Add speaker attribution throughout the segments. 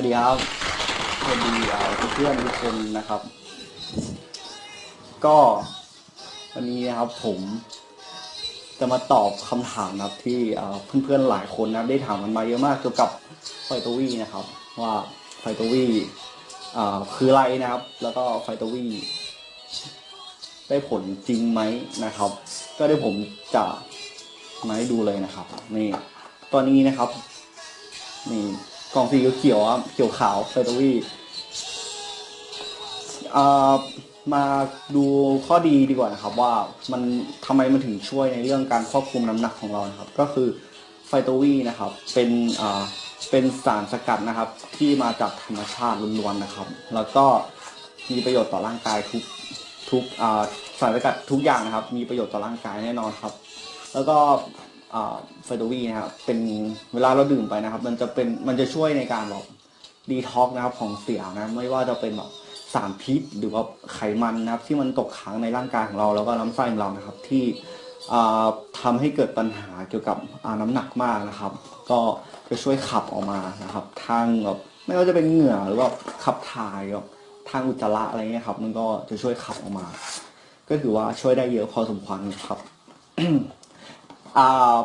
Speaker 1: วัสดีครับสวัสดีเพื่อนทุกคนนะครับ ก็วันนี้นะครับผมจะมาตอบคำถามนะครับที่เพื่อนๆหลายคนนะได้ถามกันมาเยอะมากเกี่ยวกับไฟโตวีนะครับ ว่าไฟโตวีอ่าคืออะไรนะครับ แล้วก็ไฟโตวีได้ผลจริงไหมนะครับ ก็ได้ผมจะมาให้ดูเลยนะครับนี่ตอนนี้นะครับนี่ องสีเขียวครับเขียวขาวไฟโตวีมาดูข้อดีดีกว่านะครับ ว่ามันทำไมมันถึงช่วยในเรื่องการควบคุมน้ำหนักของเรานะครับ ก็คือไฟโตวีนะครับ เป็นอ่าเป็นสารสกัดนะครับ ที่มาจากธรรมชาติล้วนๆนะครับ แล้วก็มีประโยชน์ต่อร่างกายทุกทุกสารสกัดทุกอย่างนะครับ มีประโยชน์ต่อร่างกายแน่นอนครับ แล้วก็ ไฟโตวีนะครับเป็นเวลาเราดื่มไปนะครับ มันจะเป็นมันจะช่วยในการแบบดีท็อกนะครับของเสียนะไม่ว่าจะเป็นแบบสารพิษหรือว่าไขมันนะครับ ที่มันตกค้างในร่างกายของเราแล้วก็ลำไส้ของเรานะครับ ที่อ่าทำให้เกิดปัญหาเกี่ยวกับน้ำหนักมากนะครับ ก็จะช่วยขับออกมานะครับ ทางแบบไม่ว่าจะเป็นเหงื่อหรือว่าขับถ่ายแบบทางอุจจาระอะไรเงี้ยครับ มันก็จะช่วยขับออกมา ก็ถือว่าช่วยได้เยอะพอสมควรนะครับ อ่า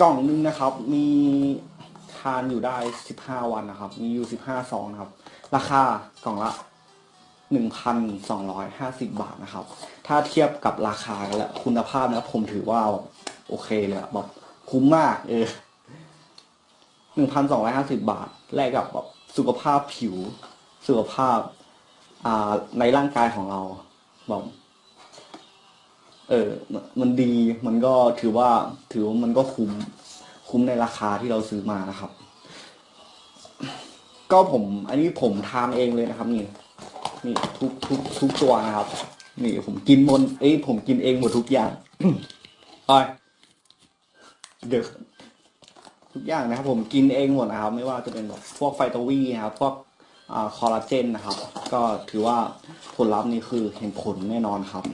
Speaker 1: กล่องหนึงนะครับ มีทานอยู่ได้สิบห้าวันนะครับ มีอยู่สิบห้าซองนะครับ ราคากล่องละหนึ่งพันสองร้อยห้าสิบบาทนะครับ ถ้าเทียบกับราคาและคุณภาพนะผมถือว่าโอเคเลยแบบคุ้มมาก เออหนึ่งพันสองร้อยห้าสิบาท แลกกับแบบสุขภาพผิว สุขภาพ อ่าในร่างกายของเราแบบ เออ มันดี มันก็ถือว่า ถือว่ามันก็คุ้ม คุ้มในราคาที่เราซื้อมานะครับ ก็ผม อันนี้ผมทานเองเลยนะครับ นี่ นี่ทุกทุกทุกตัวนะครับ นี่ผมกินหมดเอ้ยผมกินเองหมดทุกอย่างไปเดี๋ยวทุกอย่างนะครับ ผมกินเองหมดนะครับ ไม่ว่าจะเป็นแบบพวกไฟโตวีนะครับ พวกคอลลาเจนนะครับ ก็ถือว่าผลลัพธ์นี่คือเห็นผลแน่นอนครับ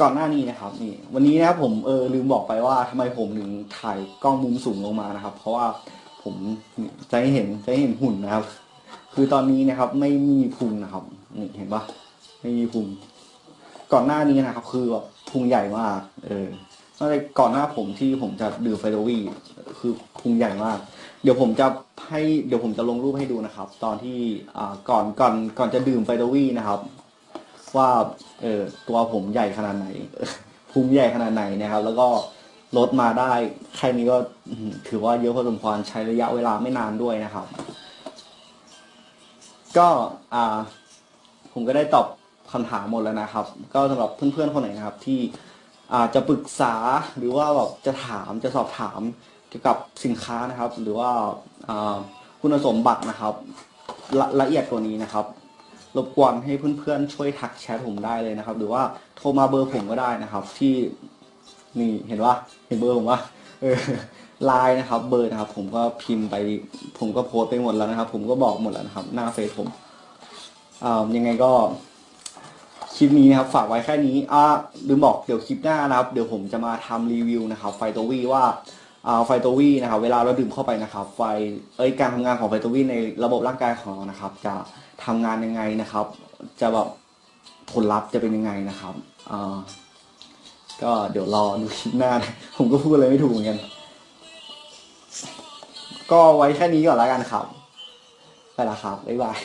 Speaker 1: ก่อนหน้านี้นะครับนี่วันนี้นะครับผมเออลืมบอกไปว่าทำไมผมถึงถ่ายกล้องมุมสูงลงมานะครับ เพราะว่าผมจะให้เห็นจะให้เห็นหุ่นนะครับ คือตอนนี้นะครับไม่มีพุงนะครับนี่เห็นปะไม่มีพุงก่อนหน้านี้นะครับ คือแบบพุงใหญ่มาก เออตั้งแต่ก่อนหน้าผมที่ผมจะดื่มไฟโดวีคือพุงใหญ่มาก เดี๋ยวผมจะให้เดี๋ยวผมจะลงรูปให้ดูนะครับ ตอนที่อ่าก่อนก่อนก่อนจะดื่มไฟโดวีนะครับ ว่าเออตัวผมใหญ่ขนาดไหนพุงใหญ่ขนาดไหนนะครับ แล้วก็ลดมาได้แค่นี้ก็ถือว่าเยอะพอสมควรใช้ระยะเวลาไม่นานด้วยนะครับ ก็อ่าผมก็ได้ตอบคำถามหมดแล้วนะครับ ก็สำหรับเพื่อนๆคนไหนนะครับ ที่อาจจะปรึกษาหรือว่าแบบจะถามจะสอบถามเกี่ยวกับสินค้านะครับ หรือว่าอ่าคุณสมบัตินะครับละละเอียดกว่านี้นะครับ รบกวนให้เพื่อนๆช่วยทักแชทผมได้เลยนะครับ หรือว่าโทรมาเบอร์ผมก็ได้นะครับ ที่นี่เห็นว่าเห็นเบอร์ผมว่าเออไลน์นะครับ เบอร์นะครับ ผมก็พิมพ์ไป ผมก็โพสต์ไปหมดแล้วนะครับ ผมก็บอกหมดแล้วนะครับ หน้าเฟซผมอ่ายังไงก็คลิปนี้นะครับฝากไว้แค่นี้อ่าลืมบอกเดี๋ยวคลิปหน้านะครับ เดี๋ยวผมจะมาทำรีวิวนะครับ ไฟโตวีว่าอ่า ไฟโตวีนะครับเวลาเราดื่มเข้าไปนะครับไฟเอ้ยการทำงานของไฟโตวีในระบบร่างกายของเรานะครับ จะทำงานยังไงนะครับ จะแบบผลลัพธ์จะเป็นยังไงนะครับอ่าก็เดี๋ยวรอดูคลิปหน้านะผมก็พูดอะไรไม่ถูกเหมือนกัน ก็ไว้แค่นี้ก่อนแล้วกันครับ ไปละครับ บ๊ายบาย